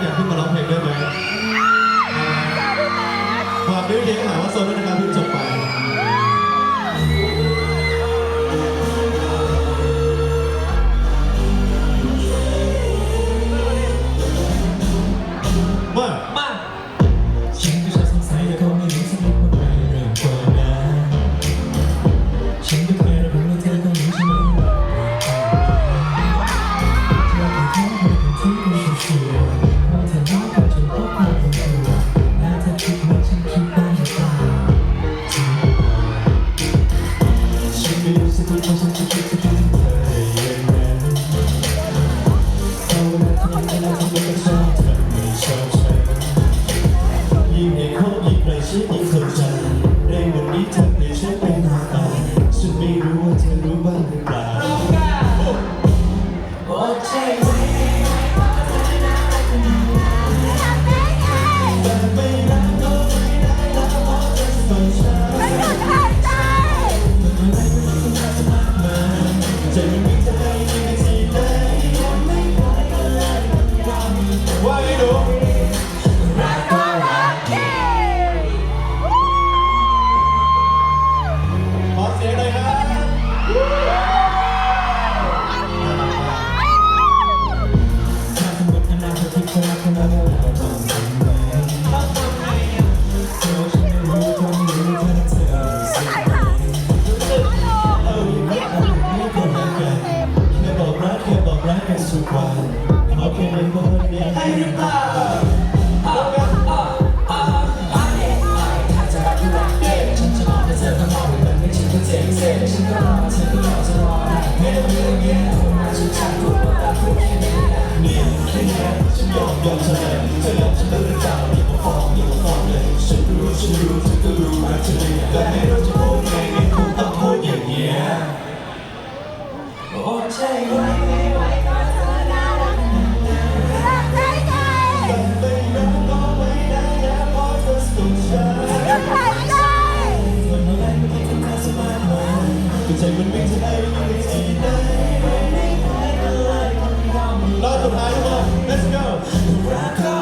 อยากขึ้นมาร้องเพลงด้วยไหมฝากด้วยเพลงหาว่าโซนด้วยนะครับพี่จบไปมามาฉันก็ชอบสงสัยแต่ก็ไม่รู้สักนิดว่า ฉันไม่รู้สักทีว่ บอกรักกันทุกวันขอแค่ไม่บอกอยากให้หรือเปล่าฉันจะบอกให้เธอต้องมองมันไม่ใช่แค่เจ็บเจ็บฉันก็รอเธอก็รอจะรอได้เงี้ยเงี้ยเงี้ยคนมาฉันจะพูดว่าตาพูดแค่นี้เนี่ยแค่นี้ฉันยอมยอมเธอเธอยอมฉันเลิกเจ้าอย่ามาฟ้องอย่ามาฟ้องเลยฉันรู้ฉันรู้เธอก็รู้รักเธอเลยแต่ไม่รู้จะพูดไงไงคงต้องพูดอย่างเงี้ยโอ้ใจไว้ไว้ ก็ใจมันไม่จะได้ยังไงที่ไหนไม่ไหวก็เลยคนยอมรอบสุดท้ายทุกคน let's go